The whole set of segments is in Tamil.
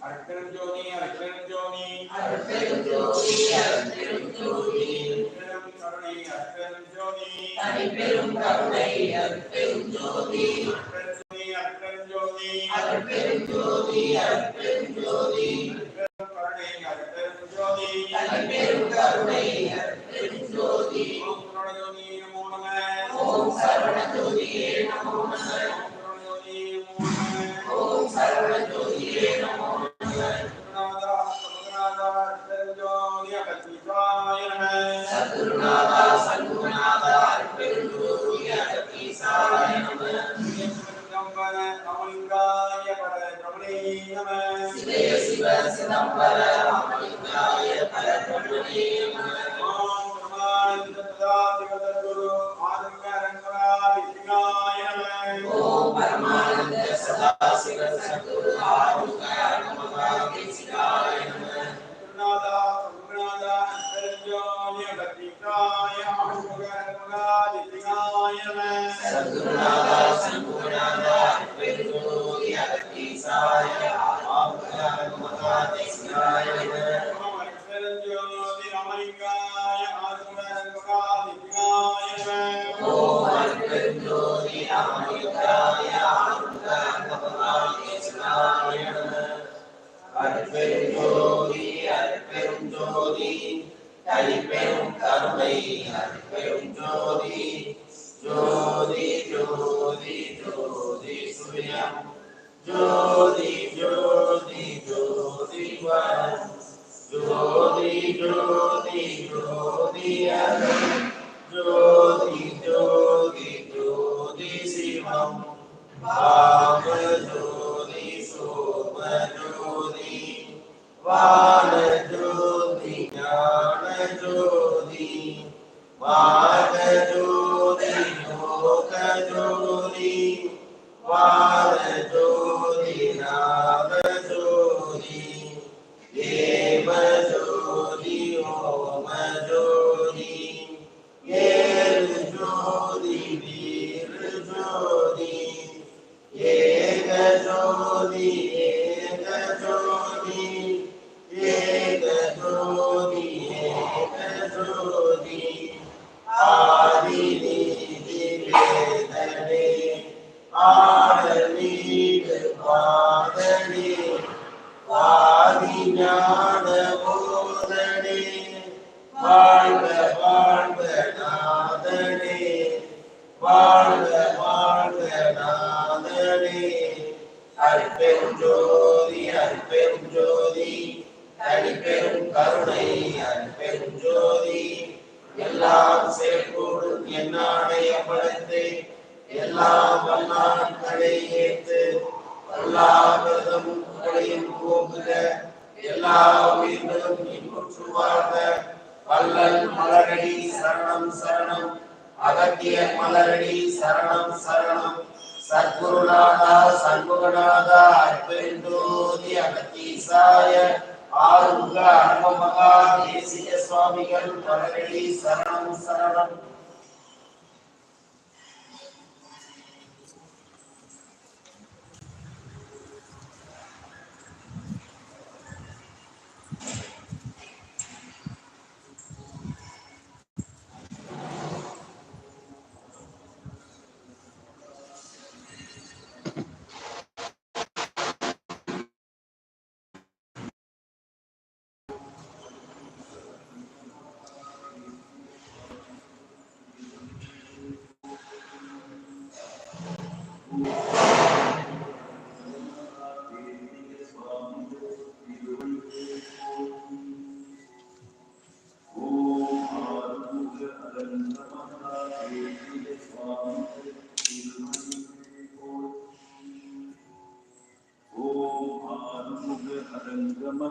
அருட்பெருஞ்சோதி அருட்பெருஞ்சோதி அருட்பெருஞ்சோதி அருட்பெருஞ்சோதி பெரும் கருணை அருட்பெருஞ்சோதி தனிப்பெரும் கருணை அருட்பெருஞ்சோதி அருட்பெருஞ்சோதி அருட்பெருஞ்சோதி அருட்பெருஞ்சோதி அருட்பெருஞ்சோதி பெரும் கருணை அருட்பெருஞ்சோதி தனிப்பெரும் கருணை அருட்பெருஞ்சோதி ஓம் கருணாஜோதி நமோ நம ஓம் சரவணஜோதியே நமோ நம වාරතෝ දිනාවේ கருணை கருணை ஜோதி எல்லாம் சேர்க்கூடும் என்னாடைய படைத்து எல்லாம் வல்லான் வல்லாட்களை ஏற்று எல்லாவிரதமும் உங்களையும் போகுக. எல்லா உயிர்களும் இன்புற்று வாழ்க வள்ளல் மலரடி சரணம் சரணம். அகத்திய மலரடி சரணம் சரணம். சத்குருநாதா சண்முகநாதா அற்பெருந்தோதி அகத்தீசாய. ஆறுமுக அனுபமகா தேசிய சுவாமிகள் மலரடி சரணம் சரணம்.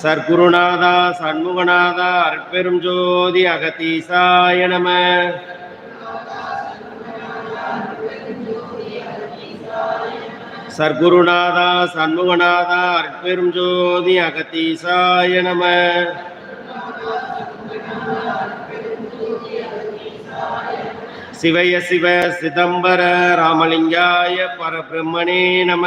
சர்க்குருநாதா சண்முகநாதா அற்பெரும் ஜோதி அகத்தீசாய நம. சர்க்குருநாதா சண்முகநாதா அற்பெரும் ஜோதி அகத்தீசாய நம. சிவய சிவ சிதம்பர ராமலிங்காய பரபிரம்மணே நம.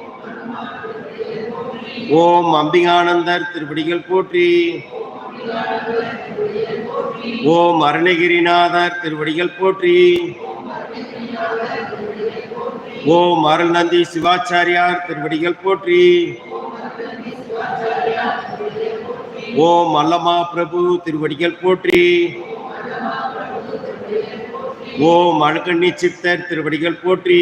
ஓம் அம்பிகானந்தர் திருப்படிகள் போற்றி. ஓம் அருணகிரிநாதர் திருவடிகள் போற்றி. ஓம் அருள்நந்தி சிவாச்சாரியார் திருவடிகள் போற்றி. ஓம் அல்லமா பிரபு திருவடிகள் போற்றி. ஓம் அணுக்கண்ணி சித்தர் திருவடிகள் போற்றி.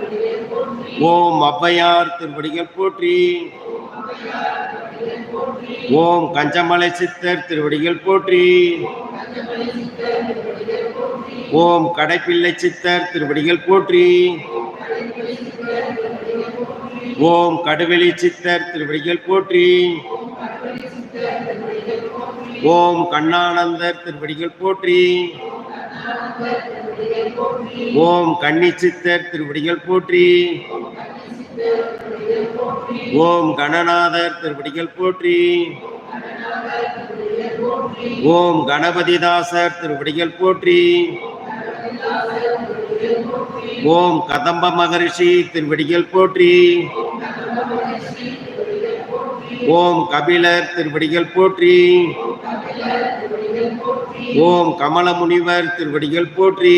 ஓம் ஔவையார் திருவடிகள் போற்றி. ஓம் கஞ்சமலை சித்தர் திருவடிகள் போற்றி. ஓம் கடைப்பிள்ளை சித்தர் திருவடிகள் போற்றி. ஓம் கடுவெளி சித்தர் திருவடிகள் போற்றி. ஓம் கண்ணானந்தர் திருவடிகள் போற்றி. ஓம் கன்னி சித்தர் திருவடிகள் போற்றி. ஓம் கணநாதர் திருவடிகள் போற்றி. ஓம் கணபதிதாசர் திருவடிகள் போற்றி. ஓம் கதம்ப மகரிஷி திருவடிகள் போற்றி. ஓம் கபிலர் திருவடிகள் போற்றி. ஓம் கமல முனிவர் திருவடிகள் போற்றி.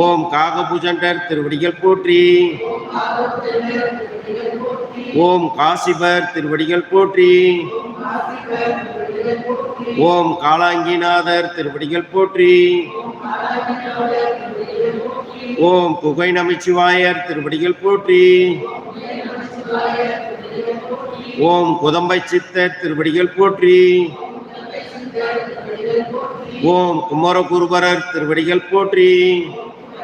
ஓம் காகபூஜண்டர் திருவடிகள் போற்றி. ஓம் காசிபர் திருவடிகள் போற்றி. ஓம் காலாங்கிநாதர் திருவடிகள் போற்றி. ஓம் குகை நமச்சிவாயர் திருவடிகள் போற்றி. ஓம் குதம்பை சித்தர் திருவடிகள் போற்றி. ஓம் குமரகுருபரர் திருவடிகள் போற்றி.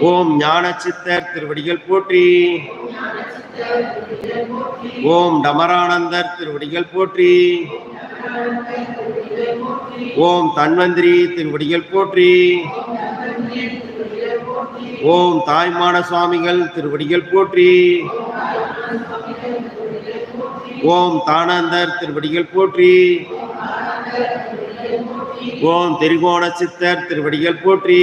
ஓம் ஞான சித்தர் திருவடிகள் போற்றி. ஓம் டமரானந்தர் திருவடிகள் போற்றி. ஓம் தன்வந்திரி திருவடிகள் போற்றி. ஓம் தாய்மான சுவாமிகள் திருவடிகள் போற்றி. ஓம் தானந்தர் திருவடிகள் போற்றி. ஓம் திரிகோண சித்தர் திருவடிகள் போற்றி.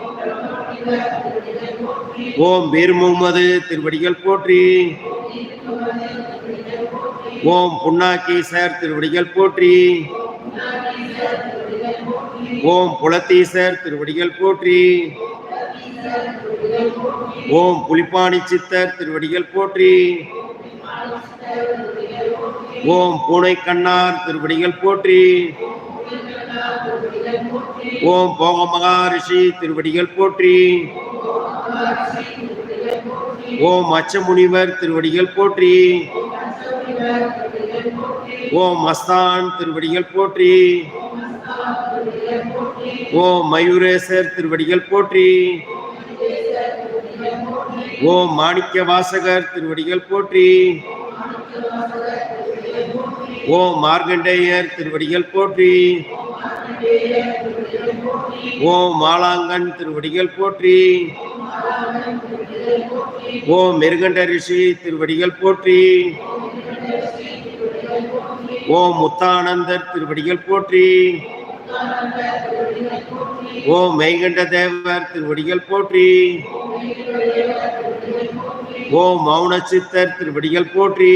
ஓம் பீர் முகமது திருவடிகள் போற்றி. ஓம் புன்னாக்கீசர் திருவடிகள் போற்றி. ஓம் புலத்தீசர் திருவடிகள் போற்றி. ஓம் புலிப்பாணி சித்தர் திருவடிகள் போற்றி. ஓம் பூனை கண்ணார் திருவடிகள் போற்றி. ஓம் போக மகாரிஷி திருவடிகள் போற்றி. ஓம் அச்சமுனிவர் திருவடிகள் போற்றி. ஓம் மஸ்தான் திருவடிகள் போற்றி. ஓம் மயூரேசர் திருவடிகள் போற்றி. ஓம் மாணிக்க வாசகர் திருவடிகள் போற்றி. ஓம் மார்கண்டேயர் திருவடிகள் போற்றி. ஓம் மாலாங்கன் திருவடிகள் போற்றி. ஓம் மிருகண்ட ரிஷி திருவடிகள் போற்றி. ஓம் முத்தானந்தர் திருவடிகள் போற்றி. ஓம் மெய்கண்ட தேவர் திருவடிகள் போற்றி. ஓம் மௌன சித்தர் திருவடிகள் போற்றி.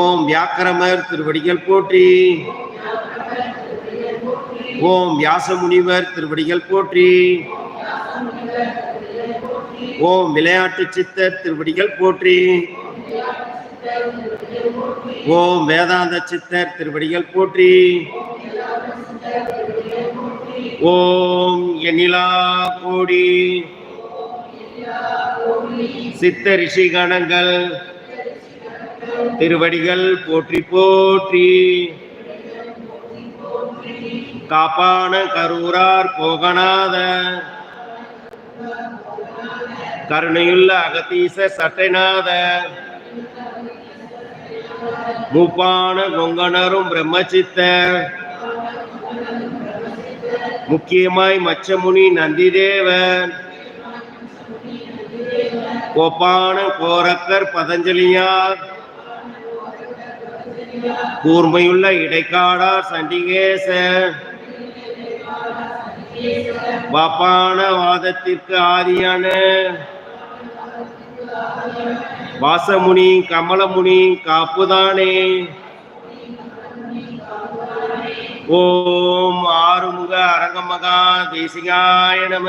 ஓம் வியாக்கரமர் திருவடிகள் போற்றி. ஓம் வியாசமுனிவர் திருவடிகள் போற்றி. ஓம் விளையாட்டு சித்தர் திருவடிகள் போற்றி. ஓம் வேதாந்த சித்தர் திருவடிகள் போற்றி. ஓம் எண்ணிலா கோடி. சித்த ரிஷி கணங்கள். திருவடிகள் போற்றி போற்றி. காப்பான கரூரார் போகநாத. கருணையுள்ள அகத்தீச சட்டைநாத. மூப்பான கொங்கணரும் பிரம்மசித்த முக்கியமாய் மச்சமுனி நந்திதேவன். கோப்பான கோரக்கர் பதஞ்சலியார். கூர்மையுள்ள இடைக்காடார் சண்டிகேச வாப்பான வாதத்திற்கு ஆதியான வாசமுனி கமலமுனி காப்புதானே. ஓம் ஆறுமுக அரங்கமகா தேசிகாய நம.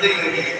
திருவடி பணிந்து